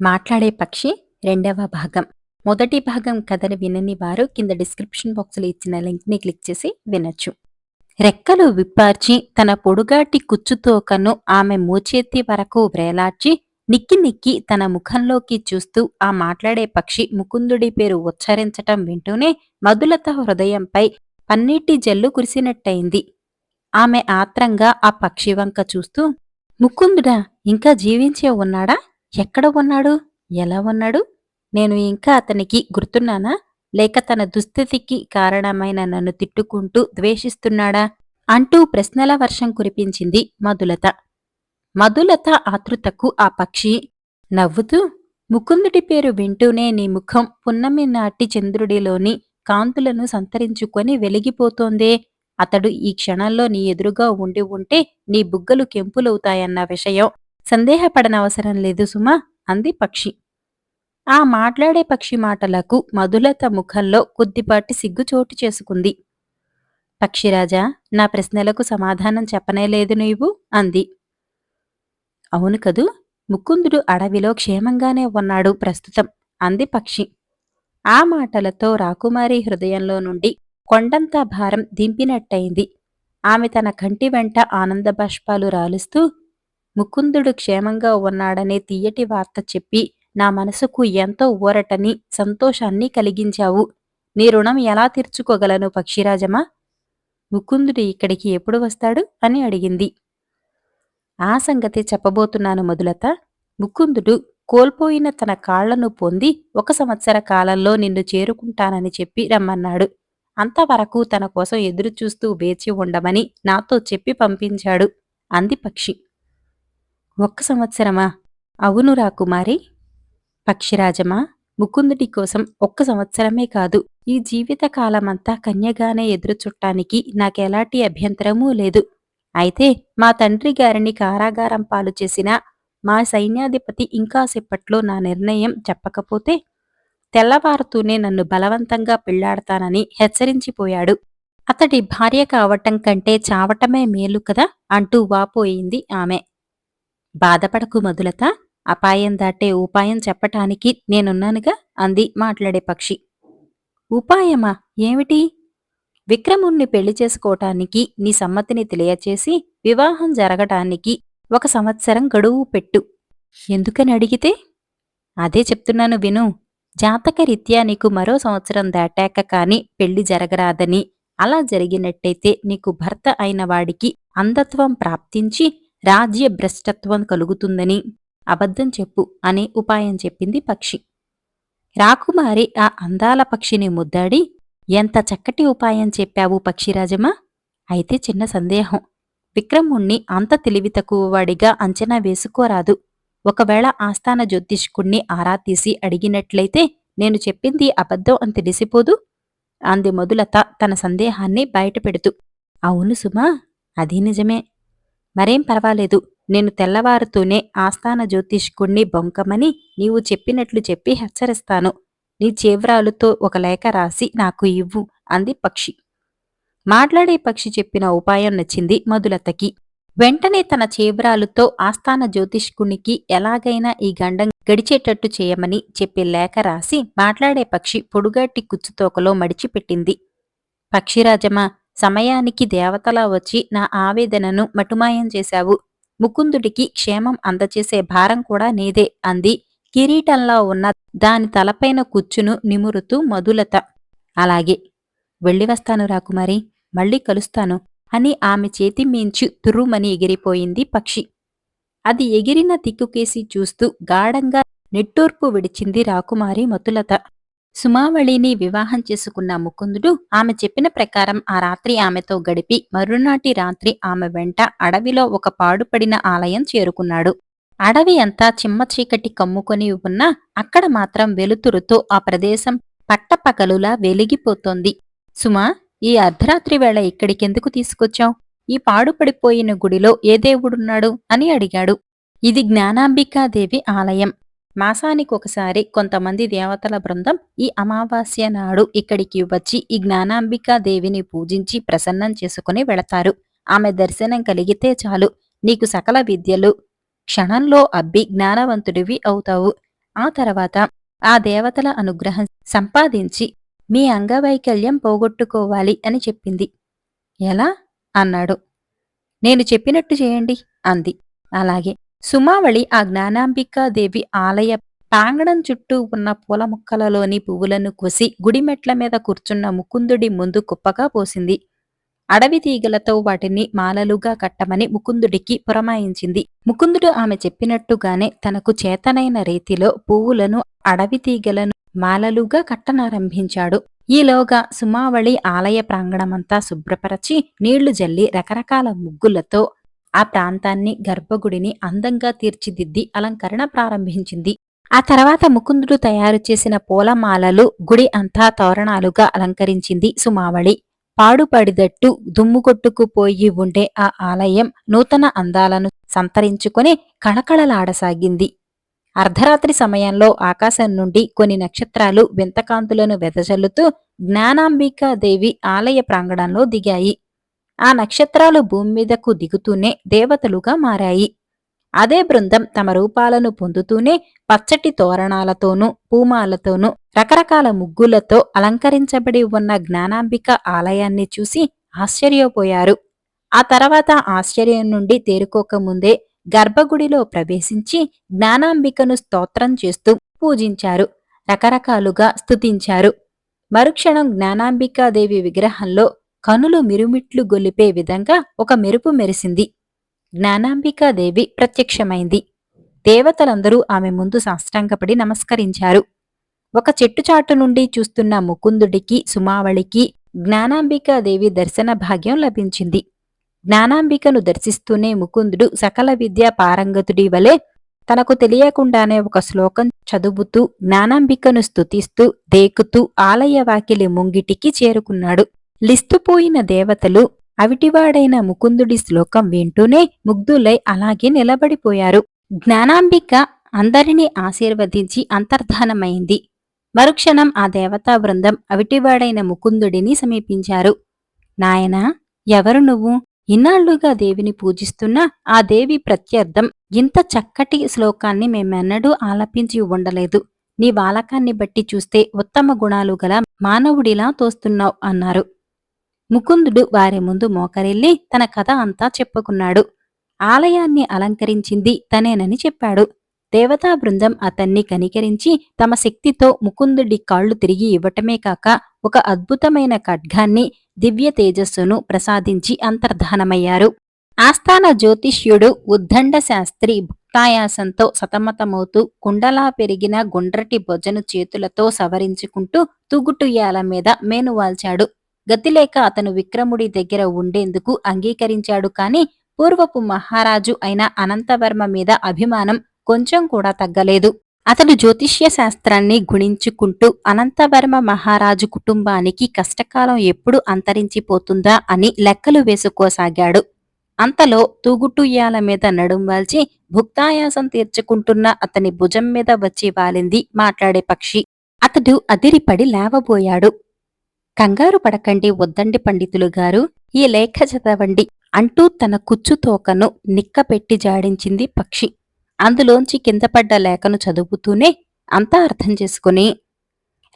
మాట్లాడే పక్షి రెండవ భాగం. మొదటి భాగం కథను వినని వారు కింద డిస్క్రిప్షన్ బాక్స్లో ఇచ్చిన లింక్ని క్లిక్ చేసి వినొచ్చు. రెక్కలు విప్పార్చి తన పొడుగాటి కుచ్చుతోకను ఆమె మూచేతి వరకు వ్రేలార్చి నిక్కి నిక్కి తన ముఖంలోకి చూస్తూ ఆ మాట్లాడే పక్షి ముకుందుడి పేరు ఉచ్చరించటం వింటూనే మధులత హృదయంపై పన్నీటి జల్లు కురిసినట్టయింది. ఆమె ఆత్రంగా ఆ పక్షి వంక చూస్తూ ముకుందుడా ఇంకా జీవించే ఉన్నాడా? ఎక్కడ ఉన్నాడు? ఎలా ఉన్నాడు? నేను ఇంకా అతనికి గుర్తున్నానా? లేక తన దుస్థితికి కారణమైన నన్ను తిట్టుకుంటూ ద్వేషిస్తున్నాడా? అంటూ ప్రశ్నల వర్షం కురిపించింది మధులత. మధులత ఆతృతకు ఆ పక్షి నవ్వుతూ ముకుందుడి పేరు వింటూనే నీ ముఖం పున్నమి నాటి చంద్రుడిలోని కాంతులను సంతరించుకొని వెలిగిపోతోందే. అతడు ఈ క్షణంలో నీ ఎదురుగా ఉండి ఉంటే నీ బుగ్గలు కెంపులవుతాయన్న విషయం. సందేహపడనవసరం లేదు సుమా అంది పక్షి. ఆ మాట్లాడే పక్షి మాటలకు మధులత ముఖంలో కొద్దిపాటి సిగ్గు చోటు చేసుకుంది. పక్షిరాజా నా ప్రశ్నలకు సమాధానం చెప్పనేలేదు నీవు అంది. అవును కదూ ముకుందుడు అడవిలో క్షేమంగానే ఉన్నాడు ప్రస్తుతం అంది పక్షి. ఆ మాటలతో రాకుమారి హృదయంలో నుండి కొండంతా భారం దింపినట్టయింది. ఆమె తన కంటి వెంట ఆనంద బాష్పాలు రాలుస్తూ ముకుందుడు క్షేమంగా ఉన్నాడనే తీయటి వార్త చెప్పి నా మనసుకు ఎంతో ఊరటని సంతోషాన్ని కలిగించావు. నీ రుణం ఎలా తీర్చుకోగలను పక్షిరాజమా? ముకుందుడు ఇక్కడికి ఎప్పుడు వస్తాడు? అని అడిగింది. ఆ సంగతి చెప్పబోతున్నాను మొదలత ముకుందుడు కోల్పోయిన తన కాళ్ళను పొంది ఒక సంవత్సర కాలంలో నిన్ను చేరుకుంటానని చెప్పి రమ్మన్నాడు. అంతవరకు తన కోసం ఎదురుచూస్తూ వేచి ఉండమని నాతో చెప్పి పంపించాడు. అంది పక్షి. ఒక్క సంవత్సరమా? అవును రాకుమారి పక్షిరాజమా ముకుందుడి కోసం ఒక్క సంవత్సరమే కాదు. ఈ జీవిత కాలమంతా కన్యగానే ఎదురుచుట్టానికి నాకెలాంటి అభ్యంతరమూ లేదు. అయితే మా తండ్రి గారిని కారాగారం పాలు చేసిన మా సైన్యాధిపతి ఇంకాసేపట్లో నా నిర్ణయం చెప్పకపోతే తెల్లవారుతూనే నన్ను బలవంతంగా పెళ్ళాడతానని హెచ్చరించిపోయాడు. అతడి భార్య కావటం కంటే చావటమే మేలు కదా అంటూ వాపోయింది ఆమె. బాధపడకు మధులత అపాయం దాటే ఉపాయం చెప్పటానికి నేనున్నానుగా అంది మాట్లాడే పక్షి. ఉపాయమా? ఏమిటి? విక్రముణ్ణి పెళ్ళి చేసుకోవటానికి నీ సమ్మతిని తెలియచేసి వివాహం జరగటానికి ఒక సంవత్సరం గడువు పెట్టు. ఎందుకని అడిగితే? అదే చెప్తున్నాను విను. జాతకరీత్యా నీకు మరో సంవత్సరం దాటాక కాని పెళ్ళి జరగరాదని అలా జరిగినట్టయితే నీకు భర్త అయిన వాడికి అంధత్వం ప్రాప్తించి రాజ్య భ్రష్టత్వం కలుగుతుందని అబద్ధం చెప్పు అనే ఉపాయం చెప్పింది పక్షి. రాకుమారి ఆ అందాల పక్షిని ముద్దాడి ఎంత చక్కటి ఉపాయం చెప్పావు పక్షిరాజమా! అయితే చిన్న సందేహం. విక్రముణ్ణి అంత తెలివి తక్కువవాడిగా అంచనా వేసుకోరాదు. ఒకవేళ ఆస్థాన జ్యోతిష్కుణ్ణి ఆరా తీసి అడిగినట్లయితే నేను చెప్పింది అబద్ధం అని తెలిసిపోదు. అంది మధులత తన సందేహాన్ని బయటపెడుతూ. అవును సుమా అది నిజమే. మరేం పర్వాలేదు. నేను తెల్లవారుతూనే ఆస్థాన జ్యోతిష్కుణ్ణి బొంకమని నీవు చెప్పినట్లు చెప్పి హెచ్చరిస్తాను. నీ చేవ్రాలుతో ఒక లేఖ రాసి నాకు ఇవ్వు అంది పక్షి. మాట్లాడే పక్షి చెప్పిన ఉపాయం నచ్చింది మధులతకి. వెంటనే తన చేవ్రాలుతో ఆస్థాన జ్యోతిష్కునికి ఎలాగైనా ఈ గండం గడిచేటట్టు చేయమని చెప్పి లేఖ రాసి మాట్లాడే పక్షి పొడుగాటి కుచ్చుతోకలో మడిచిపెట్టింది. పక్షిరాజమా సమయానికి దేవతలా వచ్చి నా ఆవేదనను మటుమాయం చేశావు. ముకుందుడికి క్షేమం అందచేసే భారం కూడా నీదే అంది. కిరీటంలా ఉన్న దాని తలపైన కుచ్చును నిమురుతూ మధులత. అలాగే వెళ్ళి వస్తాను రాకుమారి మళ్ళీ కలుస్తాను అని ఆమె చేతి మించి తుర్రుమని ఎగిరిపోయింది పక్షి. అది ఎగిరిన దిక్కుకేసి చూస్తూ గాఢంగా నిట్టూర్పు విడిచింది రాకుమారి మతులత సుమావళిని వివాహం చేసుకున్న ముకుందుడు ఆమె చెప్పిన ప్రకారం ఆ రాత్రి ఆమెతో గడిపి మరునాటి రాత్రి ఆమె వెంట అడవిలో ఒక పాడుపడిన ఆలయం చేరుకున్నాడు. అడవి అంతా చిమ్మ చీకటి కమ్ముకొని ఉన్నా అక్కడ మాత్రం వెలుతురుతో ఆ ప్రదేశం పట్టపగలులా వెలిగిపోతోంది. సుమా ఈ అర్ధరాత్రి వేళ ఇక్కడికెందుకు తీసుకొచ్చావు? ఈ పాడుపడిపోయిన గుడిలో ఏ దేవుడున్నాడు? అని అడిగాడు. ఇది జ్ఞానాంబికాదేవి ఆలయం. మాసానికి ఒకసారి కొంతమంది దేవతల బృందం ఈ అమావాస్య నాడు ఇక్కడికి వచ్చి ఈ జ్ఞానాంబికాదేవిని పూజించి ప్రసన్నం చేసుకుని వెళతారు. ఆమె దర్శనం కలిగితే చాలు. నీకు సకల విద్యలు క్షణంలో అబ్బి జ్ఞానవంతుడివి అవుతావు. ఆ తర్వాత ఆ దేవతల అనుగ్రహం సంపాదించి మీ అంగవైకల్యం పోగొట్టుకోవాలి అని చెప్పింది. ఎలా? అన్నాడు. నేను చెప్పినట్టు చేయండి అంది. అలాగే సుమావళి ఆ జ్ఞానాంబికాదేవి ఆలయ ప్రాంగణం చుట్టూ ఉన్న పూల మొక్కలలోని పువ్వులను కోసి గుడిమెట్ల మీద కూర్చున్న ముకుందుడి ముందు కుప్పగా పోసింది. అడవి తీగలతో వాటిని మాలలుగా కట్టమని ముకుందుడికి పురమాయించింది. ముకుందుడు ఆమె చెప్పినట్టుగానే తనకు చేతనైన రీతిలో పువ్వులను అడవి తీగలను మాలలుగా కట్టనారంభించాడు. ఈలోగా సుమావళి ఆలయ ప్రాంగణమంతా శుభ్రపరచి నీళ్ళు జల్లి రకరకాల ముగ్గులతో ఆ ప్రాంతాన్ని గర్భగుడిని అందంగా తీర్చిదిద్ది అలంకరణ ప్రారంభించింది. ఆ తర్వాత ముకుందుడు తయారు చేసిన పూలమాలలు గుడి అంతా తోరణాలుగా అలంకరించింది సుమావళి. పాడుపడిదట్టు దుమ్ము కొట్టుకుపోయి ఉండే ఆ ఆలయం నూతన అందాలను సంతరించుకొని కళకళలాడసాగింది. అర్ధరాత్రి సమయంలో ఆకాశం నుండి కొన్ని నక్షత్రాలు వింతకాంతులను వెదజల్లుతూ జ్ఞానాంబికాదేవి ఆలయ ప్రాంగణంలో దిగాయి. ఆ నక్షత్రాలు భూమి మీదకు దిగుతూనే దేవతలుగా మారాయి. అదే బృందం తమ రూపాలను పొందుతూనే పచ్చటి తోరణాలతోనూ పూమాలతోనూ రకరకాల ముగ్గులతో అలంకరించబడి ఉన్న జ్ఞానాంబిక ఆలయాన్ని చూసి ఆశ్చర్యపోయారు. ఆ తర్వాత ఆశ్చర్యం నుండి తేరుకోకముందే గర్భగుడిలో ప్రవేశించి జ్ఞానాంబికను స్తోత్రం చేస్తూ పూజించారు. రకరకాలుగా స్తుతించారు. మరుక్షణం జ్ఞానాంబికాదేవి విగ్రహంలో కనులు మిరుమిట్లు గొలిపే విధంగా ఒక మెరుపు మెరిసింది. జ్ఞానాంబికాదేవి ప్రత్యక్షమైంది. దేవతలందరూ ఆమె ముందు సాష్టాంగపడి నమస్కరించారు. ఒక చెట్టుచాటు నుండి చూస్తున్న ముకుందుడికి సుమావళికి జ్ఞానాంబికాదేవి దర్శన భాగ్యం లభించింది. జ్ఞానాంబికను దర్శిస్తూనే ముకుందుడు సకల విద్యా పారంగతుడి వలె తనకు తెలియకుండానే ఒక శ్లోకం చదువుతూ జ్ఞానాంబికను స్తుతిస్తూ దేకుతూ ఆలయ వాకిలి ముంగిటికి చేరుకున్నాడు. లిస్తుపోయిన దేవతలు అవిటివాడైన ముకుందుడి శ్లోకం వింటూనే ముగ్ధులై అలాగే నిలబడిపోయారు. జ్ఞానాంబిక అందరినీ ఆశీర్వదించి అంతర్ధానమైంది. మరుక్షణం ఆ దేవతా బృందం అవిటివాడైన ముకుందుడిని సమీపించారు. నాయనా ఎవరు నువ్వు? ఇన్నాళ్ళుగా దేవిని పూజిస్తున్నా ఆ దేవి ప్రత్యర్థం. ఇంత చక్కటి శ్లోకాన్ని మేమెన్నడూ ఆలపించి ఉండలేదు. నీ బాలకాన్ని బట్టి చూస్తే ఉత్తమ గుణాలు గల మానవుడిలా తోస్తున్నావు అన్నారు. ముకుందుడు వారి ముందు మోకరిల్లి తన కథ అంతా చెప్పుకున్నాడు. ఆలయాన్ని అలంకరించింది తనేనని చెప్పాడు. దేవతా బృందం అతన్ని కనికరించి తమ శక్తితో ముకుందుడి కాళ్ళు తిరిగి ఇవ్వటమే కాక ఒక అద్భుతమైన ఖడ్గాన్ని దివ్య తేజస్సును ప్రసాదించి అంతర్ధానమయ్యారు. ఆస్థాన జ్యోతిష్యుడు ఉద్దండ శాస్త్రి భుక్తాయాసంతో సతమతమవుతూ కుండలా పెరిగిన గుండ్రటి భొజను చేతులతో సవరించుకుంటూ తుగుటుయ్యాల మీద మేనువాల్చాడు. గతిలేక అతను విక్రముడి దగ్గర ఉండేందుకు అంగీకరించాడు కాని పూర్వపు మహారాజు అయిన అనంతవర్మ మీద అభిమానం కొంచెం కూడా తగ్గలేదు. అతడు జ్యోతిష్య శాస్త్రాన్ని గుణించుకుంటూ అనంతవర్మ మహారాజు కుటుంబానికి కష్టకాలం ఎప్పుడు అంతరించిపోతుందా అని లెక్కలు వేసుకోసాగాడు. అంతలో తూగుటుయ్యాల మీద నడుంవాల్చి భుక్తాయాసం తీర్చుకుంటున్న అతని భుజం మీద వచ్చి వాలింది మాట్లాడే పక్షి. అతడు అదిరిపడి లేవబోయాడు. కంగారు పడకండి వద్దండి పండితులు గారు. ఈ లేఖ చదవండి. అంటూ తన కుచ్చు తోకను నిక్కపెట్టి జాడించింది పక్షి. అందులోంచి కిందపడ్డ లేఖను చదువుతూనే అంతా అర్థం చేసుకుని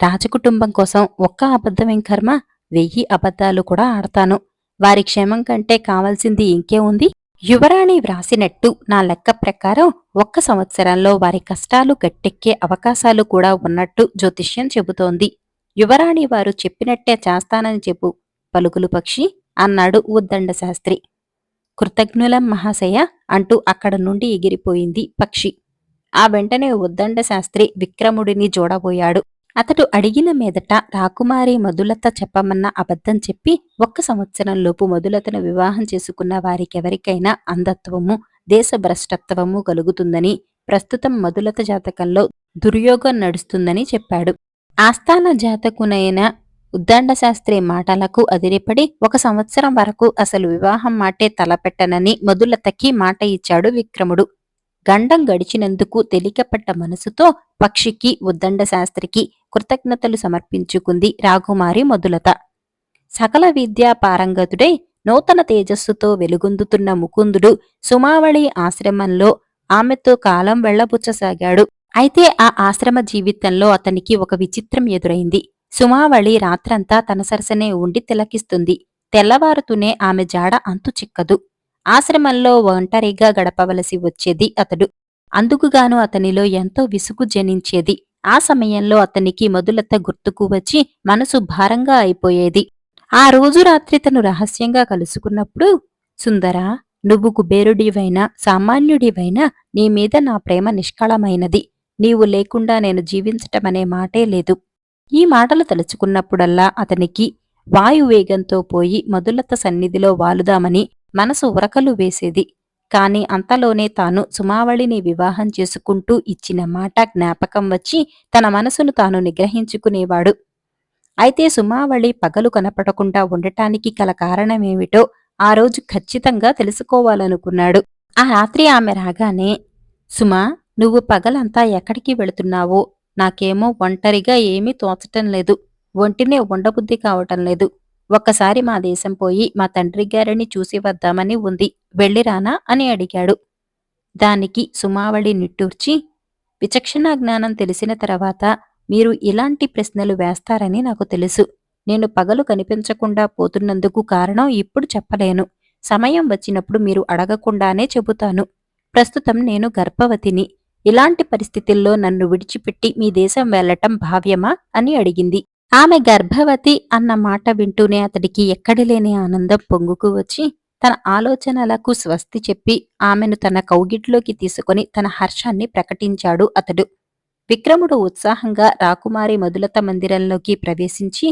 రాజకుటుంబం కోసం ఒక్క అబద్ధమేం కర్మ? వెయ్యి అబద్ధాలు కూడా ఆడతాను. వారి క్షేమం కంటే కావాల్సింది ఇంకే ఉంది. యువరాణి వ్రాసినట్టు నా లెక్క ప్రకారం ఒక్క సంవత్సరంలో వారి కష్టాలు గట్టెక్కే అవకాశాలు కూడా ఉన్నట్టు జ్యోతిష్యం చెబుతోంది. యువరాణి వారు చెప్పినట్టే చేస్తానని చెప్పు పలుకులు పక్షి అన్నాడు ఉద్దండ శాస్త్రి. కృతజ్ఞులం మహాశయ అంటూ అక్కడ నుండి ఎగిరిపోయింది పక్షి. ఆ వెంటనే ఉద్దండ శాస్త్రి విక్రముడిని జోడబోయాడు అతడు అడిగిన మీదట రాకుమారి మధులత చెప్పమన్న అబద్ధం చెప్పి ఒక్క సంవత్సరంలోపు మధులతను వివాహం చేసుకున్న వారికెవరికైనా అంధత్వము దేశభ్రష్టత్వము కలుగుతుందని ప్రస్తుతం మధులత జాతకంలో దుర్యోగం నడుస్తుందని చెప్పాడు. ఆస్థాన జాతకునైన ఉద్దండ శాస్త్రి మాటలకు అదిరిపడి ఒక సంవత్సరం వరకు అసలు వివాహం మాటే తలపెట్టనని మధులతకి మాట ఇచ్చాడు విక్రముడు. గండం గడిచినందుకు తెలికపట్ట మనసుతో పక్షికి ఉద్దండ శాస్త్రికి కృతజ్ఞతలు సమర్పించుకుంది రాఘుమారి మధులత. సకల విద్యా పారంగతుడై నూతన తేజస్సుతో వెలుగొందుతున్న ముకుందుడు సుమావళి ఆశ్రమంలో ఆమెతో కాలం వెళ్ళబుచ్చసాగాడు అయితే ఆ ఆశ్రమ జీవితంలో అతనికి ఒక విచిత్రం ఎదురైంది. సుమావళి రాత్రంతా తన సరసనే ఉండి తిలకిస్తుంది. తెల్లవారుతూనే ఆమె జాడ అంతు చిక్కదు. ఆశ్రమంలో ఒంటరిగా గడపవలసి వచ్చేది అతడు. అందుకుగాను అతనిలో ఎంతో విసుగు జనించేది. ఆ సమయంలో అతనికి మధులత గుర్తుకు వచ్చి మనసు భారంగా అయిపోయేది. ఆ రోజు రాత్రి తను రహస్యంగా కలుసుకున్నప్పుడు సుందరా నువ్వు కుబేరుడివైనా సామాన్యుడివైనా నీ మీద నా ప్రేమ నిష్కళమైనది. నీవు లేకుండా నేను జీవించటమనే మాటే లేదు. ఈ మాటలు తలుచుకున్నప్పుడల్లా అతనికి వాయువేగంతో పోయి మధులత సన్నిధిలో వాలుదామని మనసు ఉరకలు వేసేది. కాని అంతలోనే తాను సుమావళిని వివాహం చేసుకుంటూ ఇచ్చిన మాట జ్ఞాపకం వచ్చి తన మనసును తాను నిగ్రహించుకునేవాడు. అయితే సుమావళి పగలు కనపడకుండా ఉండటానికి కల కారణమేమిటో ఆ రోజు ఖచ్చితంగా తెలుసుకోవాలనుకున్నాడు. ఆ రాత్రి ఆమె రాగానే సుమా నువ్వు పగలంతా ఎక్కడికి వెళుతున్నావో? నాకేమో ఒంటరిగా ఏమీ తోచటం లేదు. ఒంటినే ఉండబుద్ధి కావటం లేదు. ఒక్కసారి మా దేశం పోయి మా తండ్రి గారిని చూసి వద్దామని ఉంది. వెళ్ళిరానా అని అడిగాడు. దానికి సుమావళి నిట్టూర్చి విచక్షణా జ్ఞానం తెలిసిన తర్వాత మీరు ఇలాంటి ప్రశ్నలు వేస్తారని నాకు తెలుసు. నేను పగలు కనిపించకుండా పోతున్నందుకు కారణం ఇప్పుడు చెప్పలేను. సమయం వచ్చినప్పుడు మీరు అడగకుండానే చెబుతాను. ప్రస్తుతం నేను గర్భవతిని. ఇలాంటి పరిస్థితుల్లో నన్ను విడిచిపెట్టి మీ దేశం వెళ్ళటం భావ్యమా? అని అడిగింది. ఆమె గర్భవతి అన్న మాట వింటూనే అతడికి ఎక్కడిలేని ఆనందం పొంగుకు వచ్చి తన ఆలోచనలకు స్వస్తి చెప్పి ఆమెను తన కౌగిట్లోకి తీసుకొని తన హర్షాన్ని ప్రకటించాడు అతడు. విక్రముడు ఉత్సాహంగా రాకుమారి మధులత మందిరంలోకి ప్రవేశించి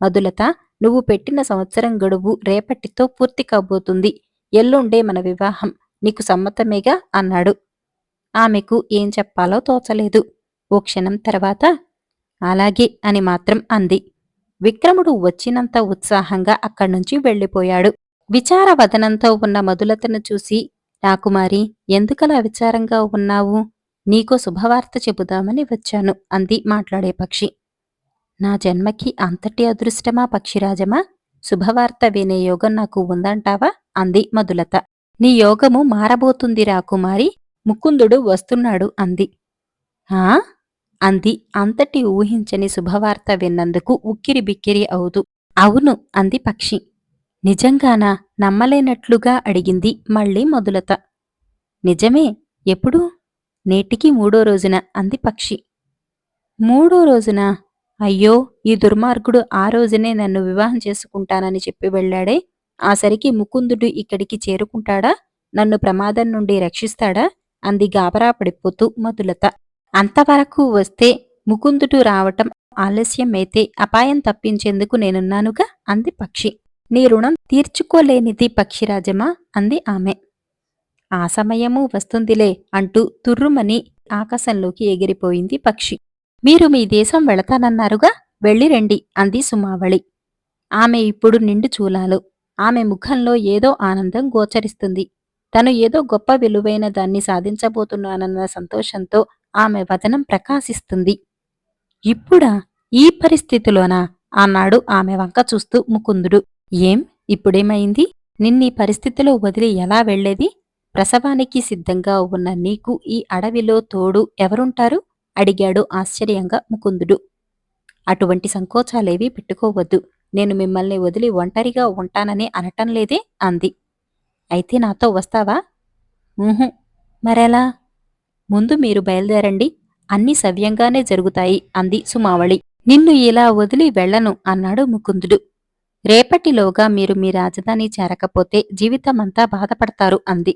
మధులత నువ్వు పెట్టిన సంవత్సరం గడువు రేపటితో పూర్తి కాబోతుంది. ఎల్లుండే మన వివాహం. నీకు సమ్మతమేగా? అన్నాడు. ఆమెకు ఏం చెప్పాలో తోచలేదు. ఓ క్షణం తర్వాత అలాగే అని మాత్రం అంది. విక్రముడు వచ్చినంత ఉత్సాహంగా అక్కడ్నుంచి వెళ్ళిపోయాడు. విచారవదనంతో ఉన్న మధులతను చూసి రాకుమారి ఎందుకలా విచారంగా ఉన్నావు? నీకో శుభవార్త చెబుదామని వచ్చాను అంది మాట్లాడే పక్షి. నా జన్మకి అంతటి అదృష్టమా పక్షిరాజమా? శుభవార్త వినే యోగం నాకు ఉందంటావా? అంది మధులత. నీ యోగము మారబోతుంది రాకుమారి ముకుందుడు వస్తున్నాడు అంది. ఆ? అంది. అంతటి ఊహించని శుభవార్త విన్నందుకు ఉక్కిరి బిక్కిరి అవుతూ అవును అంది పక్షి. నిజంగానా? నమ్మలేనట్లుగా అడిగింది మళ్ళీ మొదలత నిజమే. ఎప్పుడు? నేటికి మూడో రోజున అంది పక్షి. మూడో రోజున? అయ్యో! ఈ దుర్మార్గుడు ఆ రోజునే నన్ను వివాహం చేసుకుంటానని చెప్పి వెళ్ళాడే? ఆ సరికి ముకుందుడు ఇక్కడికి చేరుకుంటాడా? నన్ను ప్రమాదం నుండి రక్షిస్తాడా? అంది గాబరా పడిపోతూ మధులత. అంతవరకు వస్తే ముకుందుడు రావటం ఆలస్యమైతే అపాయం తప్పించేందుకు నేనున్నానుగా? అంది పక్షి. నీ రుణం తీర్చుకోలేనిది పక్షిరాజమా? అంది ఆమె. ఆ సమయము వస్తుందిలే అంటూ తుర్రుమని ఆకాశంలోకి ఎగిరిపోయింది పక్షి. మీరు మీ దేశం వెళతానన్నారుగా? వెళ్ళిరండి అంది సుమావళి. ఆమె ఇప్పుడు నిండు చూలాలు. ఆమె ముఖంలో ఏదో ఆనందం గోచరిస్తుంది. తను ఏదో గొప్ప విలువైన దాన్ని సాధించబోతున్నానన్న సంతోషంతో ఆమె వదనం ప్రకాశిస్తుంది. ఇప్పుడా? ఈ పరిస్థితిలోనా? అన్నాడు ఆమె వంక చూస్తూ ముకుందుడు. ఏం? ఇప్పుడేమైంది? నిన్నీ పరిస్థితిలో వదిలి ఎలా వెళ్ళేది ప్రసవానికి సిద్ధంగా ఉన్న నీకు ఈ అడవిలో తోడు ఎవరుంటారు? అడిగాడు ఆశ్చర్యంగా ముకుందుడు. అటువంటి సంకోచాలేవీ పెట్టుకోవద్దు. నేను మిమ్మల్ని వదిలి ఒంటరిగా ఉంటానని అనటం లేదే? అంది. అయితే నాతో వస్తావా? ఊహు. మరెలా? ముందు మీరు బయలుదేరండి. అన్ని సవ్యంగానే జరుగుతాయి అంది సుమావళి. నిన్ను ఇలా వదిలి వెళ్ళను అన్నాడు ముకుందుడు. రేపటిలోగా మీరు మీ రాజధాని చేరకపోతే జీవితమంతా బాధపడతారు అంది.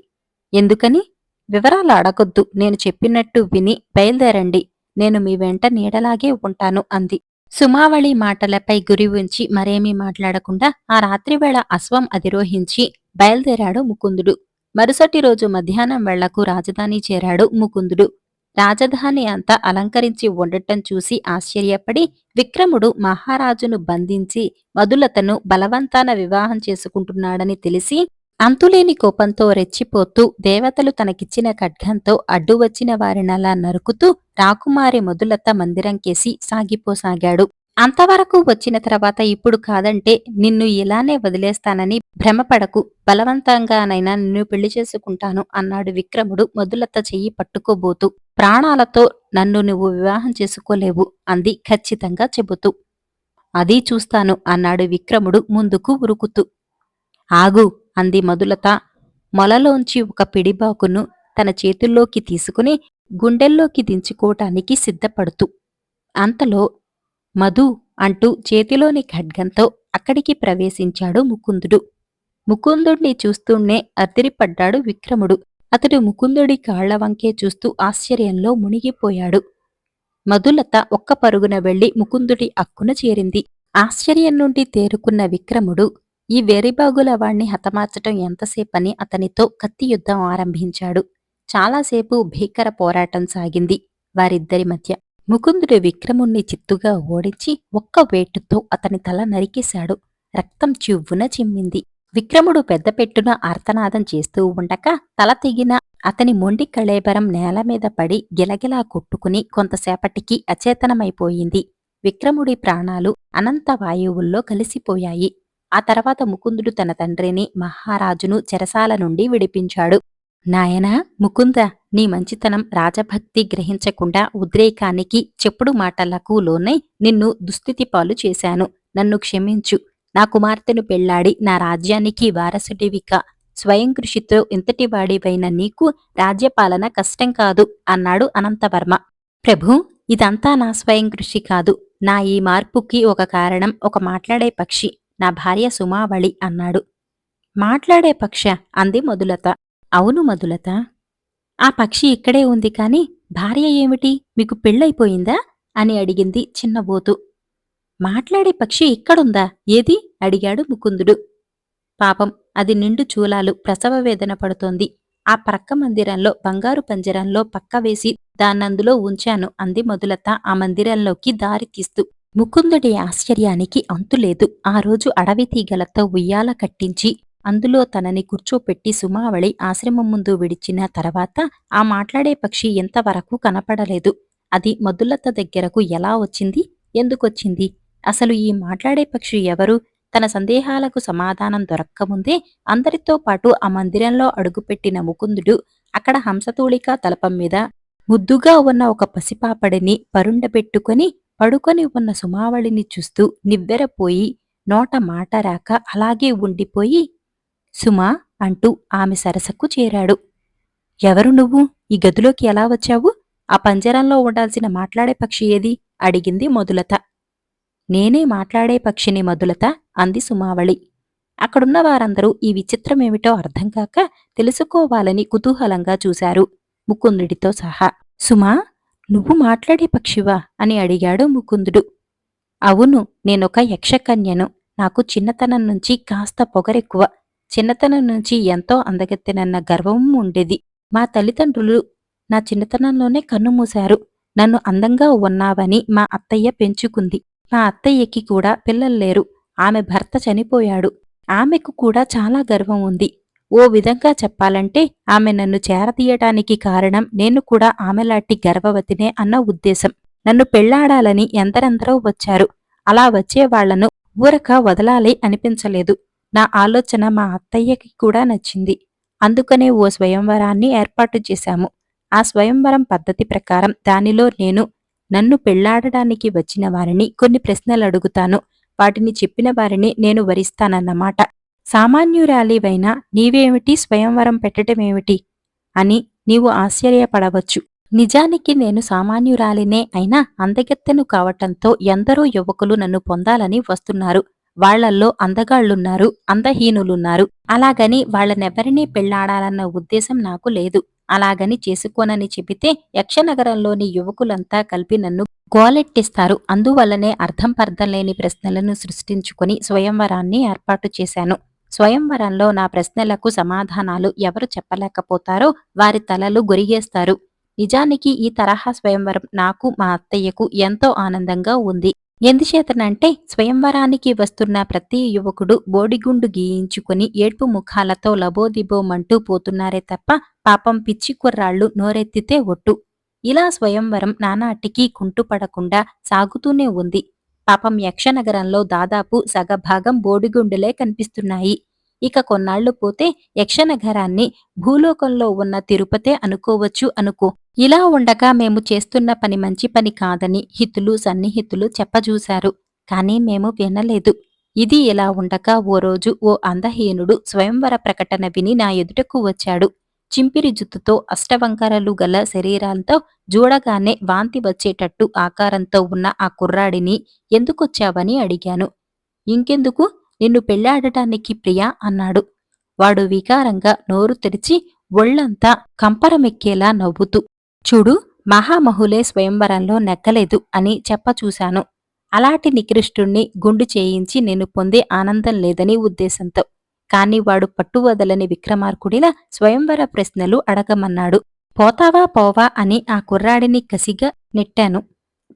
ఎందుకని? వివరాలు అడగొద్దు. నేను చెప్పినట్టు విని బయలుదేరండి. నేను మీ వెంట నీడలాగే ఉంటాను అంది. సుమావళి మాటలపై గురి ఉంచి మరేమీ మాట్లాడకుండా ఆ రాత్రివేళ అశ్వం అధిరోహించి బయలుదేరాడు ముకుందుడు. మరుసటి రోజు మధ్యాహ్నం వెళ్ళకు రాజధాని చేరాడు ముకుందుడు. రాజధాని అంతా అలంకరించి ఉండటం చూసి ఆశ్చర్యపడి విక్రముడు మహారాజును బంధించి మధులతను బలవంతాన వివాహం చేసుకుంటున్నాడని తెలిసి అంతులేని కోపంతో రెచ్చిపోతూ దేవతలు తనకిచ్చిన ఖడ్గంతో అడ్డు వచ్చిన వారినలా నరుకుతూ రాకుమారి మధులత మందిరం కేసి సాగిపోసాగాడు. అంతవరకు వచ్చిన తర్వాత ఇప్పుడు కాదంటే నిన్ను ఇలానే వదిలేస్తానని భ్రమపడకు బలవంతంగానైనా నిన్ను పెళ్ళి చేసుకుంటాను అన్నాడు విక్రముడు మధులత చెయ్యి పట్టుకోబోతూ. ప్రాణాలతో నన్ను నువ్వు వివాహం చేసుకోలేవు అంది ఖచ్చితంగా చెబుతూ. అదీ చూస్తాను అన్నాడు విక్రముడు ముందుకు ఉరుకుతూ. ఆగు అంది మధులత మొలలోంచి ఒక పిడిబాకును తన చేతుల్లోకి తీసుకుని గుండెల్లోకి దించుకోవటానికి సిద్ధపడుతూ. అంతలో మధు అంటూ చేతిలోని ఖడ్గంతో అక్కడికి ప్రవేశించాడు ముకుందుడు. ముకుందుణ్ణి చూస్తూనే అదిరిపడ్డాడు విక్రముడు. అతడు ముకుందుడి కాళ్ళ వంకే చూస్తూ ఆశ్చర్యంలో మునిగిపోయాడు. మధులత ఒక్క పరుగున వెళ్ళి ముకుందుడి అక్కున చేరింది. ఆశ్చర్యం నుండి తేరుకున్న విక్రముడు ఈ వెరిబాగుల వాణ్ణి హతమార్చటం ఎంతసేపని? అతనితో కత్తి యుద్ధం ఆరంభించాడు. చాలాసేపు భీకర పోరాటం సాగింది. వారిద్దరి మధ్య ముకుందుడు విక్రముణ్ణి చిత్తుగా ఓడించి ఒక్క వేటుతో అతని తల నరికేశాడు. రక్తం చివ్వున చిమ్మింది. విక్రముడు పెద్ద పెట్టున ఆర్తనాదం చేస్తూ ఉండగా తల తెగిన అతని మొండి కళేబరం నేల మీద పడి గిలగిలా కొట్టుకుని కొంతసేపటికి అచేతనమైపోయింది. విక్రముడి ప్రాణాలు అనంత వాయువుల్లో కలిసిపోయాయి. ఆ తర్వాత ముకుందుడు తన తండ్రిని మహారాజును చెరసాల నుండి విడిపించాడు. నాయనా ముకుంద నీ మంచితనం రాజభక్తి గ్రహించకుండా ఉద్రేకానికి చెప్పుడు మాటలకు లోనై నిన్ను దుస్థితి పాలు చేశాను. నన్ను క్షమించు. నా కుమార్తెను పెళ్ళాడి నా రాజ్యానికి వారసుడివిక. స్వయం కృషితో ఇంతటి వాడివైన నీకు రాజ్యపాలన కష్టం కాదు అన్నాడు అనంతవర్మ. ప్రభు ఇదంతా నా స్వయం కృషి కాదు. నా ఈ మార్పుకి ఒక కారణం ఒక మాట్లాడే పక్షి. నా భార్య సుమావళి అన్నాడు. మాట్లాడే పక్ష అంది మధులత అవును మధులత. ఆ పక్షి ఇక్కడే ఉంది కాని భార్య ఏమిటి? మీకు పెళ్ళైపోయిందా అని అడిగింది చిన్నబోతు మాట్లాడే పక్షి ఇక్కడుందా? ఏది? అడిగాడు ముకుందుడు. పాపం అది నిండు చూలాలు ప్రసవ వేదన పడుతోంది. ఆ ప్రక్క మందిరంలో బంగారు పంజరంలో పక్క వేసి దాన్నందులో ఉంచాను అంది మధులత ఆ మందిరంలోకి దారి తీస్తూ ముకుందుడి ఆశ్చర్యానికి అంతులేదు. ఆ రోజు అడవి తీగలతో ఉయ్యాల కట్టించి అందులో తనని కూర్చోపెట్టి సుమావళి ఆశ్రమం ముందు విడిచిన తర్వాత ఆ మాట్లాడే పక్షి ఎంతవరకు కనపడలేదు. అది మధులత దగ్గరకు ఎలా వచ్చింది? ఎందుకొచ్చింది? అసలు ఈ మాట్లాడే పక్షి ఎవరు? తన సందేహాలకు సమాధానం దొరక్కముందే అందరితో పాటు ఆ మందిరంలో అడుగుపెట్టిన ముకుందుడు అక్కడ హంసతూళిక తలపం మీద ముద్దుగా ఉన్న ఒక పసిపాపడిని పరుండబెట్టుకొని పడుకొని ఉన్న సుమావళిని చూస్తూ నివ్వెరపోయి నోట మాట రాక అలాగే ఉండిపోయి సుమా అంటూ ఆమె సరసకు చేరాడు. ఎవరు నువ్వు? ఈ గదిలోకి ఎలా వచ్చావు? ఆ పంజరంలో ఉండాల్సిన మాట్లాడే పక్షి ఏది? అడిగింది మధులత. నేనే మాట్లాడే పక్షిని మధులత అంది సుమావళి. అక్కడున్న వారందరూ ఈ విచిత్రమేమిటో అర్థం కాక తెలుసుకోవాలని కుతూహలంగా చూశారు ముకుందుడితో సహా. సుమా నువ్వు మాట్లాడే పక్షివా? అని అడిగాడు ముకుందుడు. అవును నేనొక యక్షకన్యను. నాకు చిన్నతనం నుంచి కాస్త పొగరెక్కువ. చిన్నతనం నుంచి ఎంతో అందగెత్తినన్న గర్వం ఉండేది. మా తల్లిదండ్రులు నా చిన్నతనంలోనే కన్నుమూశారు నన్ను అందంగా ఉన్నావని మా అత్తయ్య పెంచుకుంది. మా అత్తయ్యకి కూడా పిల్లల్లేరు ఆమె భర్త చనిపోయాడు. ఆమెకు కూడా చాలా గర్వం ఉంది. ఓ విధంగా చెప్పాలంటే ఆమె నన్ను చేరతీయటానికి కారణం నేను కూడా ఆమెలాంటి గర్భవతినే అన్న ఉద్దేశం. నన్ను పెళ్ళాడాలని ఎందరెందరో వచ్చారు. అలా వచ్చే వాళ్ళను ఊరక వదలాలి అనిపించలేదు. నా ఆలోచన మా అత్తయ్యకి కూడా నచ్చింది. అందుకనే ఓ స్వయంవరాన్ని ఏర్పాటు చేశాము. ఆ స్వయంవరం పద్ధతి ప్రకారం దానిలో నేను నన్ను పెళ్ళాడడానికి వచ్చిన వారిని కొన్ని ప్రశ్నలు అడుగుతాను. వాటిని చెప్పిన వారిని నేను వరిస్తానన్నమాట. సామాన్యురాలివైనా నీవేమిటి? స్వయంవరం పెట్టటమేమిటి? అని నీవు ఆశ్చర్యపడవచ్చు. నిజానికి నేను సామాన్యురాలినే అయినా అందగత్తెను కావటంతో ఎందరో యువకులు నన్ను పొందాలని వస్తున్నారు. వాళ్ళల్లో అందగాళ్ళున్నారు అందహీనులున్నారు. అలాగని వాళ్ళనెవరినీ పెళ్ళాడాలన్న ఉద్దేశం నాకు లేదు. అలాగని చేసుకోనని చెబితే యక్షనగరంలోని యువకులంతా కలిపి నన్ను గోలెట్టిస్తారు. అందువల్లనే అర్థం పర్థం లేని ప్రశ్నలను సృష్టించుకుని స్వయంవరాన్ని ఏర్పాటు చేశాను. స్వయంవరంలో నా ప్రశ్నలకు సమాధానాలు ఎవరు చెప్పలేకపోతారో వారి తలలు గొరిగేస్తారు. నిజానికి ఈ తరహా స్వయంవరం నాకు మా అత్తయ్యకు ఎంతో ఆనందంగా ఉంది. ఎందుచేతనంటే స్వయంవరానికి వస్తున్న ప్రతి యువకుడు బోడిగుండు గీయించుకుని ఏడ్పు ముఖాలతో లబోదిబోమంటూ పోతున్నారే తప్ప పాపం పిచ్చి కుర్రాళ్ళు నోరెత్తితే ఒట్టు. ఇలా స్వయంవరం నానాటికి కుంటుపడకుండా సాగుతూనే ఉంది. పాపం యక్షనగరంలో దాదాపు సగభాగం బోడిగుండులే కనిపిస్తున్నాయి. ఇక కొన్నాళ్ళు పోతే యక్షనగరాన్ని భూలోకంలో ఉన్న తిరుపతే అనుకోవచ్చు అనుకో ఇలా ఉండగా మేము చేస్తున్న పని మంచి పని కాదని హితులు సన్నిహితులు చెప్పజూశారు. కానీ మేము వినలేదు. ఇది ఇలా ఉండగా ఓ రోజు ఓ అందహీనుడు స్వయంవర ప్రకటన విని నా ఎదుటకు వచ్చాడు. చింపిరి జుత్తుతో అష్టవంకరలు గల శరీరాలతో చూడగానే వాంతి వచ్చేటట్టు ఆకారంతో ఉన్న ఆ కుర్రాడిని ఎందుకొచ్చావని అడిగాను. ఇంకెందుకు? నిన్ను పెళ్ళాడటానికి ప్రియా? అన్నాడు. వాడు వికారంగా నోరు తెరిచి ఒళ్ళంతా కంపరమెక్కేలా నవ్వుతూ చూడు మహామహులే స్వయంవరంలో నెగ్గలేదు అని చెప్పచూశాను. అలాంటి నికృష్టుణ్ణి గుండు చేయించి నేను పొందే ఆనందం లేదని ఉద్దేశంతో. కాని వాడు పట్టువదలని విక్రమార్కుడిలా స్వయంవర ప్రశ్నలు అడగమన్నాడు. పోతావా పోవా అని ఆ కుర్రాడిని కసిగా నెట్టాను.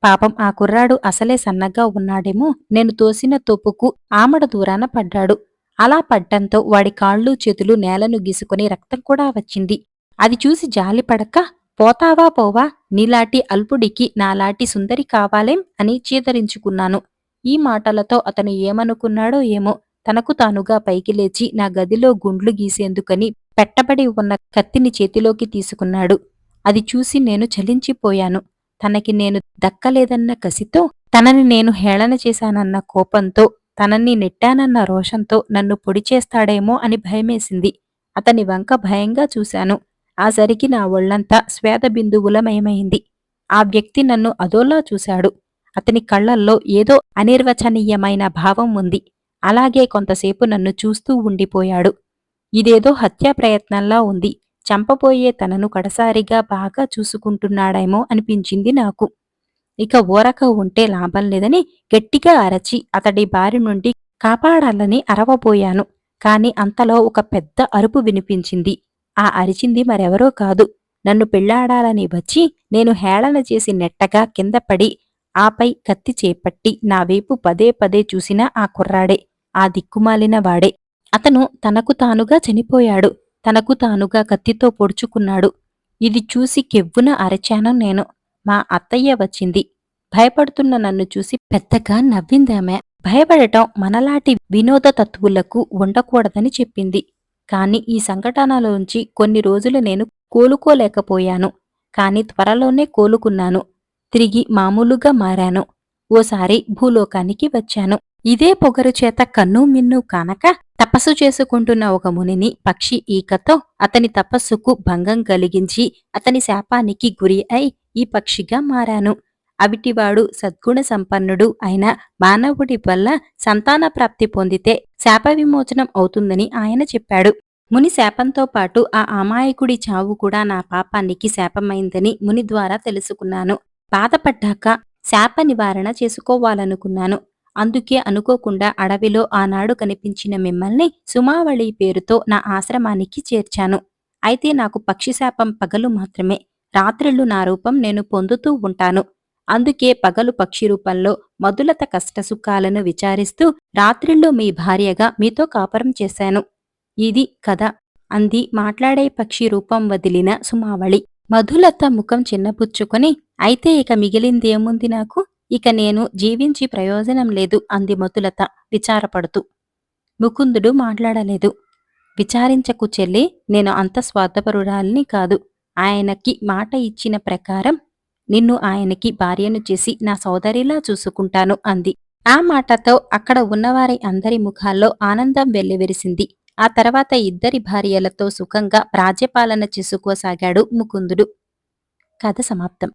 పాపం ఆ కుర్రాడు అసలే సన్నగా ఉన్నాడేమో నేను తోసిన తోపుకు ఆమడ దూరాన పడ్డాడు. అలా పడ్డంతో వాడి కాళ్ళు చేతులు నేలను గీసుకుని రక్తం కూడా వచ్చింది. అది చూసి జాలిపడక పోతావా పోవా? నీలాటి అల్పుడికి నాలాటి సుందరి కావాలేం? అని చీదరించుకున్నాను. ఈ మాటలతో అతను ఏమనుకున్నాడో ఏమో. తనకు తానుగా పైకి లేచి నా గదిలో గుండ్లు గీసేందుకని పెట్టబడి ఉన్న కత్తిని చేతిలోకి తీసుకున్నాడు. అది చూసి నేను చలించిపోయాను. తనకి నేను దక్కలేదన్న కసితో తనని నేను హేళన చేశానన్న కోపంతో తనని నెట్టానన్న రోషంతో నన్ను పొడి చేస్తాడేమో అని భయమేసింది. అతని వంక భయంగా చూశాను. ఆ సరికి నా ఒళ్ళంతా శ్వేత బిందువులమయమైంది ఆ వ్యక్తి నన్ను అదోలా చూశాడు. అతని కళ్ళల్లో ఏదో అనిర్వచనీయమైన భావం ఉంది. అలాగే కొంతసేపు నన్ను చూస్తూ ఉండిపోయాడు. ఇదేదో హత్యా ప్రయత్నంలా ఉంది. చంపబోయే తనను కడసారిగా బాగా చూసుకుంటున్నాడేమో అనిపించింది నాకు. ఇక ఊరక ఉంటే లాభం లేదని గట్టిగా అరచి అతడి బారి నుండి కాపాడాలని అరవబోయాను. కాని అంతలో ఒక పెద్ద అరుపు వినిపించింది. ఆ అరిచింది మరెవరో కాదు. నన్ను పెళ్ళాడాలని వచ్చి నేను హేళన చేసి నెట్టగా కింద పడి ఆపై కత్తి చేపట్టి నా వైపు పదే పదే చూసిన ఆ కుర్రాడే ఆ దిక్కుమాలిన వాడే. అతను తనకు తానుగా చనిపోయాడు. తనకు తానుగా కత్తితో పొడుచుకున్నాడు. ఇది చూసి కెవ్వున అరచాను నేను. మా అత్తయ్య వచ్చింది. భయపడుతున్న నన్ను చూసి పెద్దగా నవ్విందామె. భయపడటం మనలాంటి వినోద తత్వులకు ఉండకూడదని చెప్పింది. కానీ ఈ సంఘటనలోంచి కొన్ని రోజులు నేను కోలుకోలేకపోయాను. కానీ త్వరలోనే కోలుకున్నాను. తిరిగి మామూలుగా మారాను. ఓసారి భూలోకానికి వచ్చాను. ఇదే పొగరు చేత కన్ను మిన్ను కానక తపస్సు చేసుకుంటున్న ఒక మునిని పక్షి ఈకతో అతని తపస్సుకు భంగం కలిగించి అతని శాపానికి గురి అయి ఈ పక్షిగా మారాను. అవిటివాడు సద్గుణ సంపన్నుడు అయిన మానవుడి వల్ల సంతాన ప్రాప్తి పొందితే శాప విమోచనం అవుతుందని ఆయన చెప్పాడు. ముని శాపంతో పాటు ఆ అమాయకుడి చావు కూడా నా పాపానికి శాపమైందని ముని ద్వారా తెలుసుకున్నాను. బాధపడ్డాక శాప నివారణ చేసుకోవాలనుకున్నాను. అందుకే అనుకోకుండా అడవిలో ఆనాడు కనిపించిన మిమ్మల్ని సుమావళి పేరుతో నా ఆశ్రమానికి చేర్చాను. అయితే నాకు పక్షిశాపం పగలు మాత్రమే. రాత్రిళ్ళు నా రూపం నేను పొందుతూ ఉంటాను. అందుకే పగలు పక్షి రూపంలో మధులత కష్టసుఖాలను విచారిస్తూ రాత్రిళ్ళు మీ భార్యగా మీతో కాపరం చేశాను. ఇది కథ. అంది మాట్లాడే పక్షి రూపం వదిలిన సుమావళి. మధులత ముఖం చిన్నపుచ్చుకొని అయితే ఇక మిగిలిందేముంది నాకు? ఇక నేను జీవించి ప్రయోజనం లేదు అంది మధులత విచారపడుతూ. ముకుందుడు మాట్లాడలేదు. విచారించకు చెల్లి నేను అంత స్వార్థపరురాలిని కాదు. ఆయనకి మాట ఇచ్చిన ప్రకారం నిన్ను ఆయనకి భార్యను చేసి నా సోదరిలా చూసుకుంటాను అంది. ఆ మాటతో అక్కడ ఉన్నవారి అందరి ముఖాల్లో ఆనందం వెల్లివిరిసింది. ఆ తర్వాత ఇద్దరి భార్యలతో సుఖంగా రాజ్యపాలన చేసుకోసాగాడు ముకుందుడు. కథ సమాప్తం.